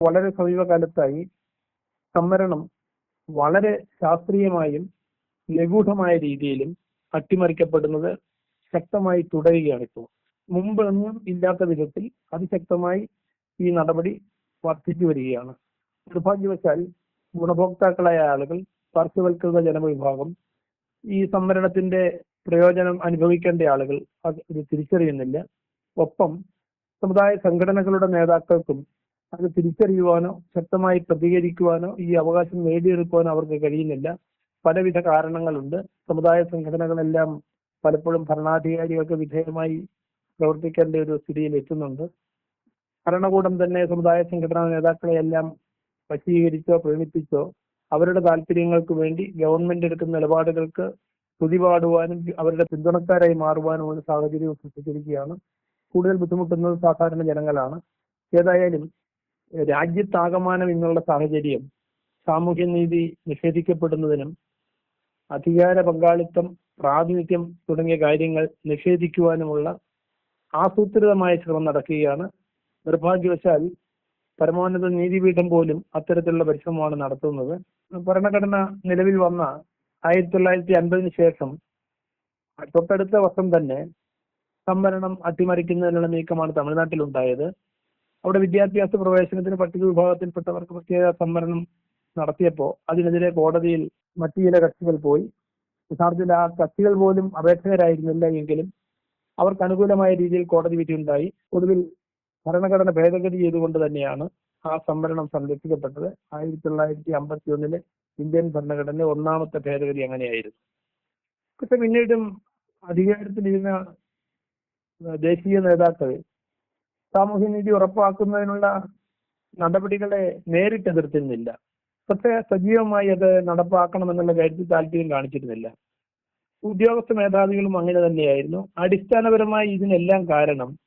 വളരെ സമീപകാലത്തായി സംവരണം വളരെ ശാസ്ത്രീയമായും നിഗൂഢമായ രീതിയിലും അട്ടിമറിക്കപ്പെടുന്നത് ശക്തമായി തുടരുകയാണ് ഇപ്പോൾ. മുമ്പ് ഒന്നും ഇല്ലാത്ത വിധത്തിൽ അതിശക്തമായി ഈ നടപടി വർദ്ധിച്ചു വരികയാണ്. നിർഭാഗ്യവശാൽ ഗുണഭോക്താക്കളായ ആളുകൾ പാർശ്വവൽകൃത ജനവിഭാഗം ഈ സംവരണത്തിന്റെ പ്രയോജനം അനുഭവിക്കേണ്ട ആളുകൾ അത് തിരിച്ചറിയുന്നില്ല. ഒപ്പം സമുദായ സംഘടനകളുടെ നേതാക്കൾക്കും അത് തിരിച്ചറിയുവാനോ ശക്തമായി പ്രതികരിക്കുവാനോ ഈ അവകാശം നേടിയെടുക്കുവാനോ അവർക്ക് കഴിയുന്നില്ല. പലവിധ കാരണങ്ങളുണ്ട്. സമുദായ സംഘടനകളെല്ലാം പലപ്പോഴും ഭരണാധികാരികൾക്ക് വിധേയമായി പ്രവർത്തിക്കേണ്ട ഒരു സ്ഥിതിയിൽ എത്തുന്നുണ്ട്. ഭരണകൂടം തന്നെ സമുദായ സംഘടനാ നേതാക്കളെയെല്ലാം വശീകരിച്ചോ പ്രേമിപ്പിച്ചോ അവരുടെ താല്പര്യങ്ങൾക്ക് വേണ്ടി ഗവൺമെന്റ് എടുക്കുന്ന നിലപാടുകൾക്ക് തുതിപാടുവാനും അവരുടെ പിന്തുണക്കാരായി മാറുവാനുമുള്ള സാഹചര്യം സൃഷ്ടിച്ചിരിക്കുകയാണ്. കൂടുതൽ ബുദ്ധിമുട്ടുന്നത് സാധാരണ ജനങ്ങളാണ്. ഏതായാലും രാജ്യത്താകമാനം എന്നുള്ള സാഹചര്യം സാമൂഹ്യനീതി നിഷേധിക്കപ്പെടുന്നതിനും അധികാര പങ്കാളിത്തം പ്രാതിനിധ്യം തുടങ്ങിയ കാര്യങ്ങൾ നിഷേധിക്കുവാനുമുള്ള ആസൂത്രിതമായ ശ്രമം നടക്കുകയാണ്. നിർഭാഗ്യവശാൽ പരമോന്നത നീതിപീഠം പോലും അത്തരത്തിലുള്ള പരിശ്രമമാണ് നടത്തുന്നത്. ഭരണഘടന നിലവിൽ വന്ന ആയിരത്തി തൊള്ളായിരത്തി അൻപതിന് ശേഷം തൊട്ടടുത്ത വർഷം തന്നെ സംവരണം അട്ടിമറിക്കുന്നതിനുള്ള നീക്കമാണ് തമിഴ്നാട്ടിൽ ഉണ്ടായത് അവിടെ വിദ്യാഭ്യാസ പ്രവേശനത്തിന് പട്ടിക വിഭാഗത്തിൽപ്പെട്ടവർക്ക് പ്രത്യേക സംവരണം നടത്തിയപ്പോൾ അതിനെതിരെ കോടതിയിൽ മറ്റു ചില കക്ഷികൾ പോയി. യഥാർത്ഥത്തിൽ ആ കക്ഷികൾ പോലും അപേക്ഷകരായിരുന്നില്ല എങ്കിലും അവർക്ക് അനുകൂലമായ രീതിയിൽ കോടതി വിധിയുണ്ടായി. ഒടുവിൽ ഭരണഘടന ഭേദഗതി ചെയ്തുകൊണ്ട് തന്നെയാണ് ആ സംവരണം സംരക്ഷിക്കപ്പെട്ടത്. ആയിരത്തി തൊള്ളായിരത്തി അമ്പത്തി ഒന്നിലെ ഇന്ത്യൻ ഭരണഘടന ഒന്നാമത്തെ ഭേദഗതി അങ്ങനെയായിരുന്നു. പക്ഷെ പിന്നീടും അധികാരത്തിലിരുന്ന ദേശീയ നേതാക്കൾ സാമൂഹ്യനീതി ഉറപ്പാക്കുന്നതിനുള്ള നടപടികളെ നേരിട്ട് എതിർത്തിരുന്നില്ല പക്ഷേ സജീവമായി അത് നടപ്പാക്കണമെന്നുള്ള കാര്യത്തിൽ താല്പര്യം കാണിച്ചിരുന്നില്ല. ഉദ്യോഗസ്ഥ മേധാവികളും അങ്ങനെ തന്നെയായിരുന്നു. അടിസ്ഥാനപരമായി ഇതിനെല്ലാം കാരണം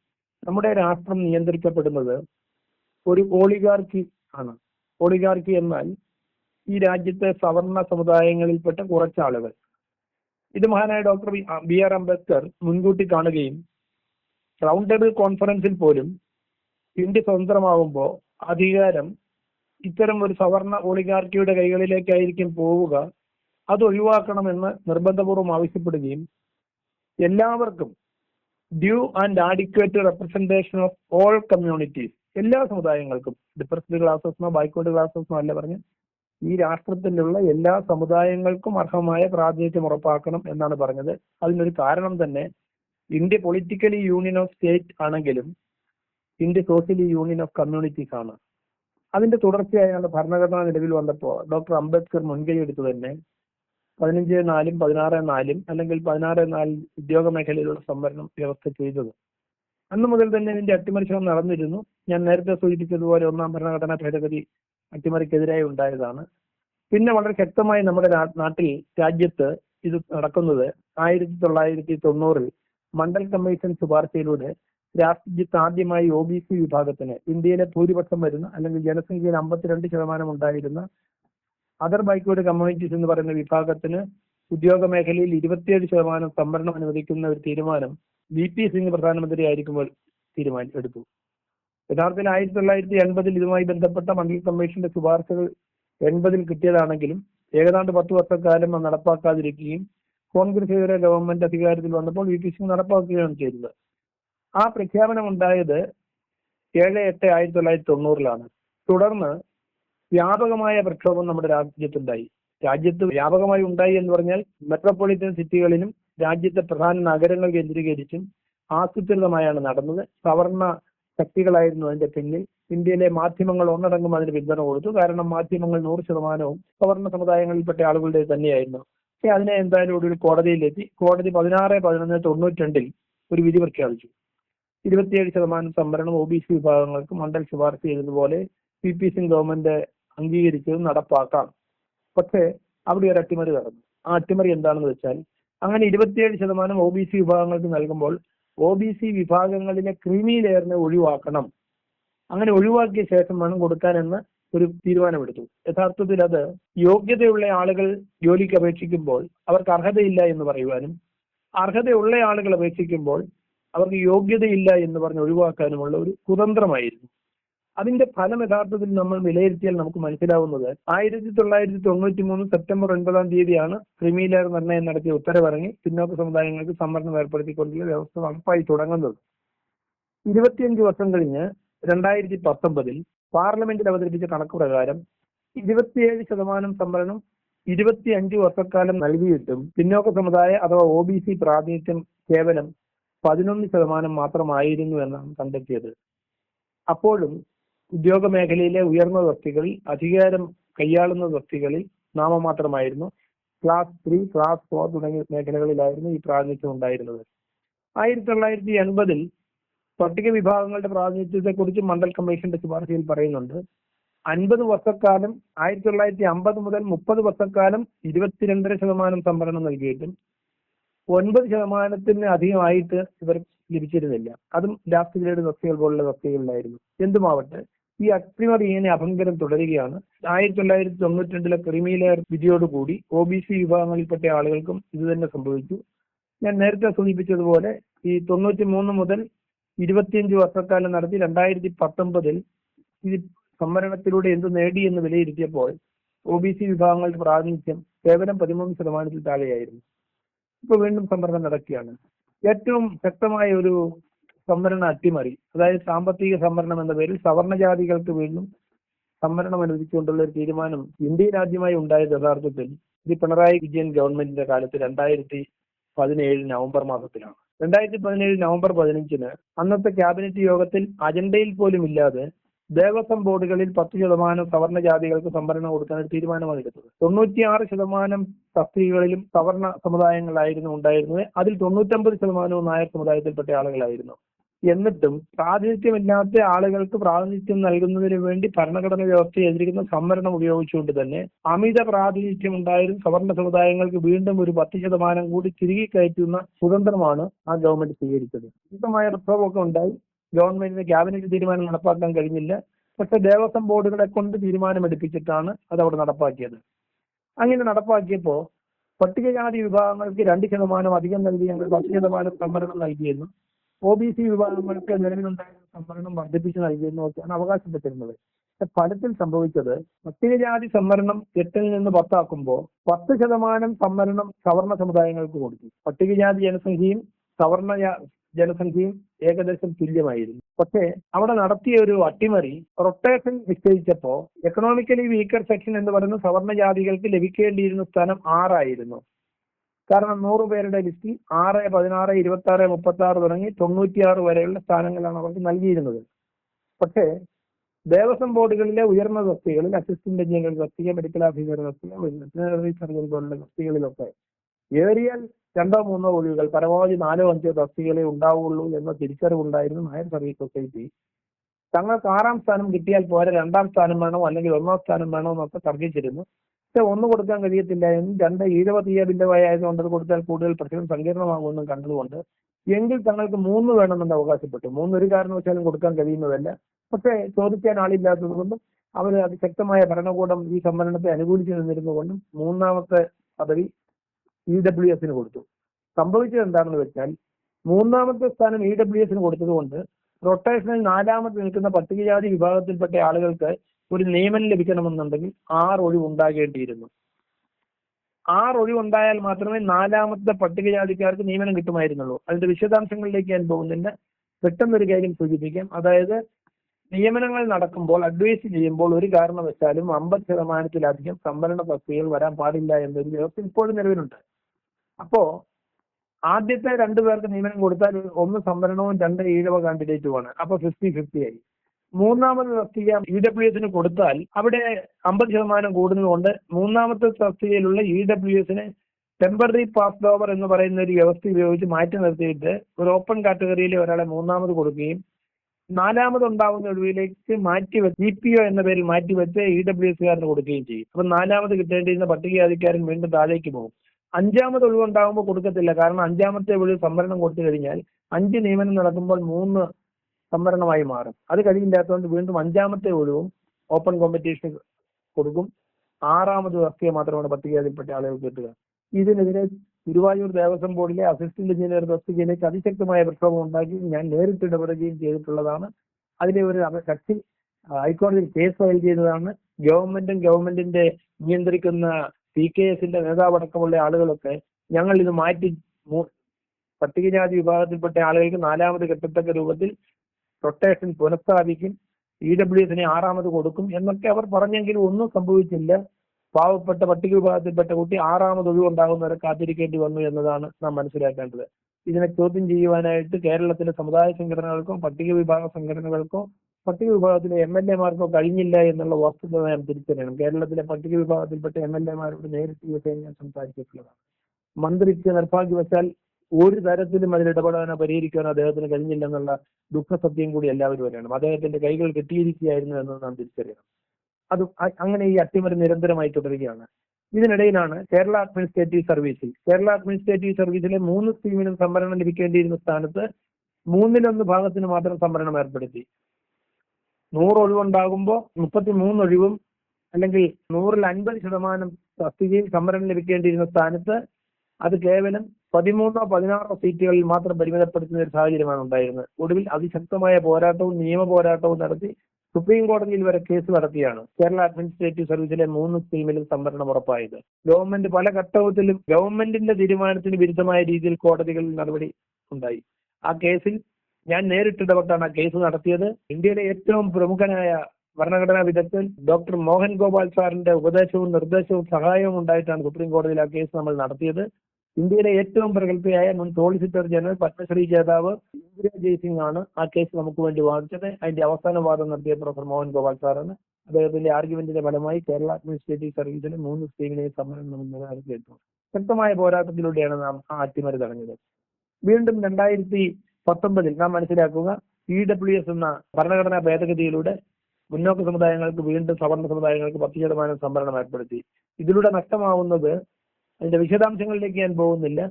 നമ്മുടെ രാഷ്ട്രം നിയന്ത്രിക്കപ്പെടുന്നത് ഒരു ഓളിഗാർക്കി ആണ്. ഓളിഗാർക്കി എന്നാൽ ഈ രാജ്യത്തെ സവർണ സമുദായങ്ങളിൽപ്പെട്ട കുറച്ചാളുകൾ. ഇത് മഹാനായ ഡോക്ടർ ബി- ആർ അംബേദ്കർ മുൻകൂട്ടി കാണുകയും റൗണ്ട് ടേബിൾ കോൺഫറൻസിൽ പോലും ഇന്ത്യ സ്വതന്ത്രമാകുമ്പോൾ അധികാരം ഇത്തരം ഒരു സവർണ ഒളിഗാർക്കിയുടെ കൈകളിലേക്കായിരിക്കും പോവുക. അത് ഒഴിവാക്കണമെന്ന് നിർബന്ധപൂർവം ആവശ്യപ്പെടുകയും എല്ലാവർക്കും due and adequate representation of all communities എല്ലാ സമുദായങ്ങൾക്കും ഡിപ്രസ്ഡ് ക്ലാസസിനോ ബൈക്കോട്ട് ക്ലാസസിനോ അല്ല പറഞ്ഞ്. ഈ രാഷ്ട്രത്തിലുള്ള എല്ലാ സമുദായങ്ങൾക്കും അർഹമായ പ്രാതിനിധ്യം ഉറപ്പാക്കണം എന്നാണ് പറഞ്ഞത്. അതിനൊരു കാരണം തന്നെ India politically union of state ആണെങ്കിലും India socially union of communities ആണ്. അതിന്റെ തുടർച്ചയായി നമ്മുടെ ഭരണഘടന നിലവിൽ വന്നപ്പോൾ ഡോക്ടർ അംബേദ്കർ മുൻകൈ എടുത്തു തന്നെ പതിനഞ്ച് നാലും പതിനാറ് നാലും അല്ലെങ്കിൽ പതിനാറ് നാലിൽ ഉദ്യോഗ മേഖലയിലുള്ള സംവരണം വ്യവസ്ഥ ചെയ്തത്. അന്ന് മുതൽ തന്നെ ഇതിന്റെ അട്ടിമറിശ്രമം നടന്നിരുന്നു. ഞാൻ നേരത്തെ സൂചിപ്പിച്ചതുപോലെ ഒന്നാം ഭരണഘടനാ ഭേദഗതി അട്ടിമറിക്കെതിരായി ഉണ്ടായതാണ്. പിന്നെ വളരെ ശക്തമായി നമ്മുടെ നാട്ടിൽ രാജ്യത്ത് ഇത് നടക്കുന്നത് ആയിരത്തി തൊള്ളായിരത്തി തൊണ്ണൂറിൽ മണ്ഡൽ കമ്മീഷൻ ശുപാർശയിലൂടെ രാഷ്ട്രജിത്ത് ആദ്യമായി ഒ ബി സി വിഭാഗത്തിന് ഇന്ത്യയിലെ ഭൂരിപക്ഷം വരുന്ന അല്ലെങ്കിൽ ജനസംഖ്യയിൽ അമ്പത്തിരണ്ട് ശതമാനം ഉണ്ടായിരുന്ന അതർ ബൈക്കോട് കമ്മ്യൂണിറ്റീസ് എന്ന് പറയുന്ന വിഭാഗത്തിന് ഉദ്യോഗ മേഖലയിൽ ഇരുപത്തിയേഴ് ശതമാനം സംവരണം അനുവദിക്കുന്ന ഒരു തീരുമാനം വി പി സിംഗ് പ്രധാനമന്ത്രി ആയിരിക്കുമ്പോൾ തീരുമാനം എടുത്തു. യഥാർത്ഥത്തിൽ ആയിരത്തി തൊള്ളായിരത്തി എൺപതിൽ ഇതുമായി ബന്ധപ്പെട്ട മണ്ഡൽ കമ്മീഷന്റെ ശുപാർശകൾ എൺപതിൽ കിട്ടിയതാണെങ്കിലും ഏതാണ്ട് പത്ത് വർഷക്കാലം നടപ്പാക്കാതിരിക്കുകയും കോൺഗ്രസ് ഇതര ഗവൺമെന്റ് അധികാരത്തിൽ വന്നപ്പോൾ വി പി സിംഗ് നടപ്പാക്കുകയാണ് ചെയ്തത്. ആ പ്രഖ്യാപനം ഉണ്ടായത് ഏഴ് എട്ട് ആയിരത്തി തൊള്ളായിരത്തി തൊണ്ണൂറിലാണ്. തുടർന്ന് വ്യാപകമായ പ്രക്ഷോഭം നമ്മുടെ രാജ്യത്തുണ്ടായി. രാജ്യത്ത് വ്യാപകമായി ഉണ്ടായി എന്ന് പറഞ്ഞാൽ മെട്രോപൊളിറ്റൻ സിറ്റികളിലും രാജ്യത്തെ പ്രധാന നഗരങ്ങൾ കേന്ദ്രീകരിച്ചും ആസൂത്രിതമായാണ് നടന്നത്. സവർണ ശക്തികളായിരുന്നു അതിന്റെ പിന്നിൽ. ഇന്ത്യയിലെ മാധ്യമങ്ങൾ ഒന്നടങ്കം അതിന് പിന്തുണ കൊടുത്തു. കാരണം മാധ്യമങ്ങൾ നൂറ് ശതമാനവും സവർണ സമുദായങ്ങളിൽപ്പെട്ട ആളുകളുടെ തന്നെയായിരുന്നു. അതിനെ എന്തായാലും ഒടുവിൽ കോടതിയിലെത്തി. കോടതി പതിനാറ് പതിനൊന്ന് തൊണ്ണൂറ്റി രണ്ടിൽ ഒരു വിധി പ്രഖ്യാപിച്ചു. ഇരുപത്തിയേഴ് ശതമാനം സംവരണം ഒ ബി സി വിഭാഗങ്ങൾക്ക് മണ്ഡൽ ശുപാർശ ചെയ്തതുപോലെ പി പി സിംഗ് ഗവൺമെന്റ് അംഗീകരിച്ചത് നടപ്പാക്കാം. പക്ഷേ അവിടെ ഒരു അട്ടിമറി നടന്നു. ആ അട്ടിമറി എന്താണെന്ന് വെച്ചാൽ അങ്ങനെ ഇരുപത്തിയേഴ് ശതമാനം ഒ ബി സി വിഭാഗങ്ങൾക്ക് നൽകുമ്പോൾ ഒ ബി സി വിഭാഗങ്ങളിലെ ക്രീമി ലെയറിനെ ഒഴിവാക്കണം. അങ്ങനെ ഒഴിവാക്കിയ ശേഷം വേണം കൊടുക്കാനെന്ന് ഒരു തീരുമാനമെടുത്തു. യഥാർത്ഥത്തിൽ അത് യോഗ്യതയുള്ള ആളുകൾ ജോലിക്ക് അപേക്ഷിക്കുമ്പോൾ അവർക്ക് അർഹതയില്ല എന്ന് പറയുവാനും അർഹതയുള്ള ആളുകൾ അപേക്ഷിക്കുമ്പോൾ അവർക്ക് യോഗ്യതയില്ല എന്ന് പറഞ്ഞ് ഒഴിവാക്കാനുമുള്ള ഒരു കുതന്ത്രമായിരുന്നു. അതിന്റെ ഫലം യഥാർത്ഥത്തിൽ നമ്മൾ വിലയിരുത്തിയാൽ നമുക്ക് മനസ്സിലാവുന്നത് ആയിരത്തി തൊള്ളായിരത്തി തൊണ്ണൂറ്റി മൂന്ന് സെപ്റ്റംബർ ഒൻപതാം തീയതിയാണ് ക്രിമിലെയർ നിർണയം നടത്തിയ ഉത്തരവിറങ്ങി പിന്നോക്ക സമുദായങ്ങൾക്ക് സംവരണം ഏർപ്പെടുത്തിക്കൊണ്ടുള്ള വ്യവസ്ഥ നടപ്പായി തുടങ്ങുന്നത്. ഇരുപത്തിയഞ്ച് വർഷം കഴിഞ്ഞ് രണ്ടായിരത്തി പത്തൊമ്പതിൽ പാർലമെന്റിൽ അവതരിപ്പിച്ച കണക്ക് പ്രകാരം ഇരുപത്തിയേഴ് ശതമാനം സംവരണം ഇരുപത്തിയഞ്ച് വർഷക്കാലം നൽകിയിട്ടും പിന്നോക്ക സമുദായ അഥവാ ഒ ബി സി പ്രാതിനിധ്യം കേവലം പതിനൊന്ന് ശതമാനം മാത്രമായിരുന്നു എന്നാണ് കണ്ടെത്തിയത്. അപ്പോഴും ഉദ്യോഗ മേഖലയിലെ ഉയർന്ന വ്യക്തികളിൽ അധികാരം കൈയാളുന്ന വ്യക്തികളിൽ നാമമാത്രമായിരുന്നു ക്ലാസ് ത്രീ ക്ലാസ് ഫോർ തുടങ്ങിയ മേഖലകളിലായിരുന്നു ഈ പ്രാതിനിധ്യം ഉണ്ടായിരുന്നത്. ആയിരത്തി തൊള്ളായിരത്തി എൺപതിൽ പട്ടിക വിഭാഗങ്ങളുടെ പ്രാതിനിധ്യത്തെക്കുറിച്ച് മണ്ഡൽ കമ്മീഷന്റെ ശുപാർശയിൽ പറയുന്നുണ്ട്. അൻപത് വർഷക്കാലം ആയിരത്തി തൊള്ളായിരത്തി അമ്പത് മുതൽ മുപ്പത് വർഷക്കാലം ഇരുപത്തിരണ്ടര ശതമാനം സംവരണം നൽകിയിട്ടും ഒൻപത് ശതമാനത്തിന് അധികമായിട്ട് ഇവർ ലഭിച്ചിരുന്നില്ല. അതും ലാസ്റ്റ് ഗ്രേഡ് വ്യക്തികൾ പോലുള്ള വ്യക്തികളിലായിരുന്നു എന്തുമാവട്ടെ ഈ അട്ടിമറി ഇങ്ങനെ അഭങ്കരം തുടരുകയാണ്. ആയിരത്തി തൊള്ളായിരത്തി തൊണ്ണൂറ്റി രണ്ടിലെ ക്രിമിലെയർ വിധിയോടുകൂടി ഒ ബി സി വിഭാഗങ്ങളിൽപ്പെട്ട ആളുകൾക്കും ഇത് തന്നെ സംഭവിച്ചു. ഞാൻ നേരത്തെ സൂചിപ്പിച്ചതുപോലെ ഈ തൊണ്ണൂറ്റി മൂന്ന് മുതൽ ഇരുപത്തിയഞ്ച് വർഷക്കാലം നടത്തി രണ്ടായിരത്തി പത്തൊമ്പതിൽ ഈ സംവരണത്തിലൂടെ എന്ത് നേടി എന്ന് വിലയിരുത്തിയപ്പോൾ ഒ ബി സി വിഭാഗങ്ങളുടെ പ്രാതിനിധ്യം കേവലം പതിമൂന്ന് ശതമാനത്തിൽ താഴെയായിരുന്നു. ഇപ്പൊ വീണ്ടും സംവരണം നടക്കുകയാണ്. ഏറ്റവും ശക്തമായ ഒരു സംവരണ അട്ടിമറി അതായത് സാമ്പത്തിക സംവരണം എന്ന പേരിൽ സവർണ ജാതികൾക്ക് വീണ്ടും സംവരണം അനുവദിച്ചുകൊണ്ടുള്ള ഒരു തീരുമാനം ഇന്ത്യയിൽ ആദ്യമായി ഉണ്ടായത് യഥാർത്ഥത്തിൽ ശ്രീ പിണറായി വിജയൻ ഗവൺമെന്റിന്റെ കാലത്ത് രണ്ടായിരത്തി പതിനേഴ് നവംബർ മാസത്തിലാണ്. രണ്ടായിരത്തി പതിനേഴ് നവംബർ പതിനഞ്ചിന് അന്നത്തെ ക്യാബിനറ്റ് യോഗത്തിൽ അജണ്ടയിൽ പോലും ഇല്ലാതെ ദേവസ്വം ബോർഡുകളിൽ പത്ത് ശതമാനം സവർണ ജാതികൾക്ക് സംവരണം കൊടുക്കാൻ ഒരു തീരുമാനമാണ് എടുത്തത്. തൊണ്ണൂറ്റിയാറ് ശതമാനം തസ്തികകളിലും സവർണ സമുദായങ്ങളായിരുന്നു ഉണ്ടായിരുന്നത്. അതിൽ തൊണ്ണൂറ്റമ്പത് ശതമാനവും നായർ സമുദായത്തിൽപ്പെട്ട ആളുകളായിരുന്നു. എന്നിട്ടും പ്രാതിനിധ്യമില്ലാത്ത ആളുകൾക്ക് പ്രാതിനിധ്യം നൽകുന്നതിന് വേണ്ടി ഭരണഘടന വ്യവസ്ഥ എതിരിക്കുന്ന സംവരണം ഉപയോഗിച്ചുകൊണ്ട് തന്നെ അമിത പ്രാതിനിധ്യം ഉണ്ടായിരുന്ന സവർണ സമുദായങ്ങൾക്ക് വീണ്ടും ഒരു പത്ത് ശതമാനം കൂടി തിരികെ കയറ്റുന്ന സ്വതന്ത്രമാണ് ആ ഗവൺമെന്റ് സ്വീകരിച്ചത്. ശക്തമായ പ്രക്ഷോഭമൊക്കെ ഉണ്ടായി. ഗവൺമെന്റിന് ക്യാബിനറ്റ് തീരുമാനം നടപ്പാക്കാൻ കഴിഞ്ഞില്ല. പക്ഷെ ദേവസ്വം ബോർഡുകളെ കൊണ്ട് തീരുമാനമെടുപ്പിച്ചിട്ടാണ് അത് അവിടെ നടപ്പാക്കിയത്. അങ്ങനെ നടപ്പാക്കിയപ്പോ പട്ടികജാതി വിഭാഗങ്ങൾക്ക് രണ്ട് ശതമാനം അധികം നൽകി ഞങ്ങൾ പത്ത് ശതമാനം സംവരണം നൽകിയെന്നും ഒ ബി സി വിഭാഗങ്ങൾക്ക് നിലവിലുണ്ടായിരുന്ന സംവരണം വർദ്ധിപ്പിച്ച് നൽകിയെന്നൊക്കെയാണ് അവകാശപ്പെട്ടിരുന്നത് ഫലത്തിൽ സംഭവിച്ചത് പട്ടികജാതി സംവരണം എട്ടിൽ നിന്ന് പത്താക്കുമ്പോൾ പത്ത് ശതമാനം സംവരണം സവർണ സമുദായങ്ങൾക്ക് കൊടുത്തു. പട്ടികജാതി ജനസംഖ്യയും സവർണ ജനസംഖ്യയും ഏകദേശം തുല്യമായിരുന്നു. പക്ഷേ അവിടെ നടത്തിയ ഒരു അട്ടിമറി റൊട്ടേഷൻ നിശ്ചയിച്ചപ്പോ എക്കണോമിക്കലി വീക്കർ സെക്ഷൻ എന്ന് പറയുന്ന സവർണ ജാതികൾക്ക് ലഭിക്കേണ്ടിയിരുന്ന സ്ഥാനം ആറായിരുന്നു. കാരണം നൂറ് പേരുടെ ലിസ്റ്റിൽ ആറ് പതിനാറ് ഇരുപത്തി ആറ് മുപ്പത്തി ആറ് തുടങ്ങി തൊണ്ണൂറ്റിയാറ് വരെയുള്ള സ്ഥാനങ്ങളാണ് അവർക്ക് നൽകിയിരുന്നത്. പക്ഷേ ദേവസ്വം ബോർഡുകളിലെ ഉയർന്ന തസ്തികളിൽ അസിസ്റ്റന്റ് എഞ്ചിനീയർ തസ്തിക മെഡിക്കൽ ഓഫീസർ തസ്തിക വെറ്റിനറി സർജൻ പോലുള്ള തസ്തികളിലൊക്കെ ഏറിയാൽ രണ്ടോ മൂന്നോ ഒഴിവുകൾ പരമാവധി നാലോ അഞ്ചോ തസ്തികളെ ഉണ്ടാവുള്ളൂ എന്ന തിരിച്ചറിവുണ്ടായിരുന്നു നായർ സർവീസ് സൊസൈറ്റി. തങ്ങൾക്ക് ആറാം സ്ഥാനം കിട്ടിയാൽ പോരെ രണ്ടാം സ്ഥാനം വേണോ അല്ലെങ്കിൽ ഒന്നാം സ്ഥാനം വേണോ എന്നൊക്കെ തർക്കിച്ചിരുന്നു. ഒന്ന് കൊടുക്കാൻ കഴിയത്തില്ല. രണ്ട് ഈഴവ തീയബിന്ദവായ ആയതുകൊണ്ട് അത് കൊടുത്താൽ കൂടുതൽ പ്രശ്നം സങ്കീർണമാകുമെന്നും കണ്ടതുകൊണ്ട് എങ്കിൽ തങ്ങൾക്ക് മൂന്ന് വേണമെന്ന് അവകാശപ്പെട്ടു. മൂന്ന് ഒരു കാരണവശാലും കൊടുക്കാൻ കഴിയുന്നതല്ല. പക്ഷേ ചോദിക്കാൻ ആളില്ലാത്തത് കൊണ്ടും അവർ അതിശക്തമായ ഭരണകൂടം ഈ സംവരണത്തെ അനുകൂലിച്ചു നിന്നിരുന്നുകൊണ്ടും മൂന്നാമത്തെ പദവി ഇ ഡബ്ല്യു എസിന് കൊടുത്തു. സംഭവിച്ചത് എന്താണെന്ന് വെച്ചാൽ മൂന്നാമത്തെ സ്ഥാനം ഇ ഡബ്ല്യു എസിന് കൊടുത്തതുകൊണ്ട് റൊട്ടേഷനിൽ നാലാമത് നിൽക്കുന്ന പട്ടികജാതി വിഭാഗത്തിൽപ്പെട്ട ആളുകൾക്ക് ഒരു നിയമനം ലഭിക്കണമെന്നുണ്ടെങ്കിൽ ആറ് ഒഴിവുണ്ടാകേണ്ടിയിരുന്നു ആറ് ഒഴിവുണ്ടായാൽ മാത്രമേ നാലാമത്തെ പട്ടികജാതിക്കാർക്ക് നിയമനം കിട്ടുമായിരുന്നുള്ളൂ. അതിന്റെ വിശദാംശങ്ങളിലേക്ക് ഞാൻ പോകുന്നില്ല. പെട്ടെന്നൊരു കാര്യം സൂചിപ്പിക്കാം. അതായത് നിയമനങ്ങൾ നടക്കുമ്പോൾ അഡ്വൈസ് ചെയ്യുമ്പോൾ ഒരു കാരണവശാലും അമ്പത് ശതമാനത്തിലധികം സംവരണ തസ്തികകൾ വരാൻ പാടില്ല എന്നൊരു വ്യവസ്ഥ ഇപ്പോഴും നിലവിലുണ്ട്. അപ്പോ ആദ്യത്തെ രണ്ടു പേർക്ക് നിയമനം കൊടുത്താൽ ഒന്ന് സംവരണവും രണ്ട് ഈഴവ കാൻഡിഡേറ്റുമാണ് അപ്പൊ ഫിഫ്റ്റി ഫിഫ്റ്റി ആയി. മൂന്നാമത് തസ്തിക ഇ ഡബ്ല്യു എസിന് കൊടുത്താൽ അവിടെ അമ്പത് ശതമാനം കൂടുന്നതുകൊണ്ട് മൂന്നാമത്തെ തസ്തികയിലുള്ള ഇ ഡബ്ല്യു എസിന് ടെമ്പററി പാസ് ഓവർ എന്ന് പറയുന്ന ഒരു വ്യവസ്ഥ ഉപയോഗിച്ച് മാറ്റി നിർത്തിയിട്ട് ഒരു ഓപ്പൺ കാറ്റഗറിയിലെ ഒരാളെ മൂന്നാമത് കൊടുക്കുകയും നാലാമത് ഉണ്ടാവുന്ന ഒഴിവിലേക്ക് മാറ്റി ജി പി ഒ എന്ന പേരിൽ മാറ്റി വെച്ച് ഇ ഡബ്ല്യു എസുകാരന് കൊടുക്കുകയും ചെയ്യും. അപ്പൊ നാലാമത് കിട്ടേണ്ടിയിരുന്ന പട്ടികജാതിക്കാരൻ വീണ്ടും താഴേക്ക് പോകും. അഞ്ചാമത് ഒഴിവുണ്ടാകുമ്പോൾ കൊടുക്കത്തില്ല. കാരണം അഞ്ചാമത്തെ ഒഴിവ് സംവരണം കൊടുത്തു കഴിഞ്ഞാൽ അഞ്ച് നിയമനം നടക്കുമ്പോൾ മൂന്ന് സംവരണമായി മാറും. അത് കഴിയില്ലാത്തതുകൊണ്ട് വീണ്ടും അഞ്ചാമത്തെ ഒഴിവും ഓപ്പൺ കോമ്പറ്റീഷന് കൊടുക്കും. ആറാമത് തസ്തിക മാത്രമാണ് പട്ടികജാതിപ്പെട്ട ആളുകൾ കിട്ടുക. ഇതിനെതിരെ ഗുരുവായൂർ ദേവസ്വം ബോർഡിലെ അസിസ്റ്റന്റ് എഞ്ചിനീയർ തസ്തികയിലേക്ക് അതിശക്തമായ പ്രക്ഷോഭം ഉണ്ടാക്കി ഞാൻ നേരിട്ട് ഇടപെടുകയും ചെയ്തിട്ടുള്ളതാണ്. അതിലെ ഒരു കക്ഷി ഹൈക്കോടതിയിൽ കേസ് ഫയൽ ചെയ്തതാണ്. ഗവൺമെന്റും ഗവൺമെന്റിന്റെ നിയന്ത്രിക്കുന്ന പി കെ എസിന്റെ നേതാവടക്കമുള്ള ആളുകളൊക്കെ ഞങ്ങൾ ഇത് മാറ്റി പട്ടികജാതി വിഭാഗത്തിൽപ്പെട്ട ആളുകൾക്ക് നാലാമത് കിട്ടത്തക്ക രൂപത്തിൽ റൊട്ടേഷൻ പുനഃസ്ഥാപിക്കും. ഇ ഡബ്ല്യു എസിനെ ആറാമത് കൊടുക്കും എന്നൊക്കെ അവർ പറഞ്ഞെങ്കിലും ഒന്നും സംഭവിച്ചില്ല. പാവപ്പെട്ട പട്ടിക വിഭാഗത്തിൽപ്പെട്ട കുട്ടി ആറാമത് ഒഴിവുണ്ടാകുന്നവരെ കാത്തിരിക്കേണ്ടി വന്നു എന്നതാണ് നാം മനസ്സിലാക്കേണ്ടത്. ഇതിനെ ചോദ്യം ചെയ്യുവാനായിട്ട് കേരളത്തിലെ സമുദായ സംഘടനകൾക്കും പട്ടിക വിഭാഗ സംഘടനകൾക്കും പട്ടിക വിഭാഗത്തിലെ എം എൽ എമാർക്കോ കഴിഞ്ഞില്ല എന്നുള്ള വസ്തുത ഞാൻ തിരിച്ചറിയണം. കേരളത്തിലെ പട്ടിക വിഭാഗത്തിൽപ്പെട്ട എം എൽ എമാരോട് നേരിട്ട് ഞാൻ സംസാരിച്ചിട്ടുള്ളതാണ്. മന്ത്രിക്ക് നിർഭാഗ്യവശാൽ ഒരു തരത്തിലും അതിൽ ഇടപെടാനോ പരിഹരിക്കാനോ അദ്ദേഹത്തിന് കഴിഞ്ഞില്ലെന്നുള്ള ദുഃഖസത്യം കൂടി എല്ലാവരും അറിയണം. അദ്ദേഹത്തിന്റെ കൈകൾ കെട്ടിയിരിക്കുകയായിരുന്നു എന്ന് നാം തിരിച്ചറിയണം. അത് അങ്ങനെ ഈ അട്ടിമറി നിരന്തരമായി തുടരുകയാണ്. ഇതിനിടയിലാണ് കേരള അഡ്മിനിസ്ട്രേറ്റീവ് സർവീസിൽ കേരള അഡ്മിനിസ്ട്രേറ്റീവ് സർവീസിലെ മൂന്ന് സ്കീമിനും സംവരണം ലഭിക്കേണ്ടിയിരുന്ന സ്ഥാനത്ത് മൂന്നിലൊന്ന് ഭാഗത്തിന് മാത്രം സംവരണം ഏർപ്പെടുത്തി. നൂറ് ഒഴിവുണ്ടാകുമ്പോൾ മുപ്പത്തി മൂന്ന് ഒഴിവും അല്ലെങ്കിൽ നൂറിൽ അൻപത് ശതമാനം തസ്തികയിൽ സംവരണം ലഭിക്കേണ്ടിയിരുന്ന സ്ഥാനത്ത് അത് കേവലം പതിമൂന്നോ പതിനാറോ സീറ്റുകളിൽ മാത്രം പരിമിതപ്പെടുത്തുന്ന ഒരു സാഹചര്യമാണ് ഉണ്ടായിരുന്നത്. ഒടുവിൽ അതിശക്തമായ പോരാട്ടവും നിയമ പോരാട്ടവും നടത്തി സുപ്രീം കോടതിയിൽ വരെ കേസ് നടത്തിയാണ് കേരള അഡ്മിനിസ്ട്രേറ്റീവ് സർവീസിലെ മൂന്ന് സ്കീമിലും സംവരണം ഉറപ്പായത്. ഗവൺമെന്റ് പല ഘട്ടത്തിലും ഗവൺമെന്റിന്റെ തീരുമാനത്തിന് വിരുദ്ധമായ രീതിയിൽ കോടതികളിൽ നടപടി ഉണ്ടായി. ആ കേസിൽ ഞാൻ നേരിട്ടിടപെട്ടാണ് ആ കേസ് നടത്തിയത്. ഇന്ത്യയിലെ ഏറ്റവും പ്രമുഖനായ ഭരണഘടനാ വിദഗ്ധൻ ഡോക്ടർ മോഹൻ ഗോപാൽ സാറിന്റെ ഉപദേശവും നിർദ്ദേശവും സഹായവും ഉണ്ടായിട്ടാണ് സുപ്രീം കോടതിയിൽ ആ കേസ് നമ്മൾ നടത്തിയത്. ഇന്ത്യയിലെ ഏറ്റവും പ്രഗത്ഭയായ മുൻ സോളിസിറ്റർ ജനറൽ പത്മശ്രീ ജേതാവ് ഇന്ദിര ജയ്സിംഗ് ആണ് ആ കേസ് നമുക്ക് വേണ്ടി വാദിച്ചത്. അതിന്റെ അവസാന വാദം നടത്തിയ പ്രൊഫസർ മോഹൻ ഗോപാൽ സാറാണ്. അദ്ദേഹത്തിന്റെ ആർഗ്യുമെന്റിന്റെ ഫലമായി കേരള അഡ്മിനിസ്ട്രേറ്റീവ് സർവീസിലെ മൂന്ന് സ്ത്രീകളെയും സമരം നമ്മൾ നിലനിർത്തിയിട്ടു ശക്തമായ പോരാട്ടത്തിലൂടെയാണ് നാം ആ അട്ടിമറി തടഞ്ഞത്. വീണ്ടും രണ്ടായിരത്തി പത്തൊമ്പതിൽ നാം മനസ്സിലാക്കുക ഇ ഡബ്ല്യു എസ് എന്ന ഭരണഘടനാ ഭേദഗതിയിലൂടെ മുന്നോക്ക സമുദായങ്ങൾക്ക് വീണ്ടും സവർണ സമുദായങ്ങൾക്ക് പത്ത് ശതമാനം സംവരണം ഏർപ്പെടുത്തി. ഇതിലൂടെ നഷ്ടമാവുന്നത് അതിന്റെ വിശദാംശങ്ങളിലേക്ക് ഞാൻ പോകുന്നില്ല.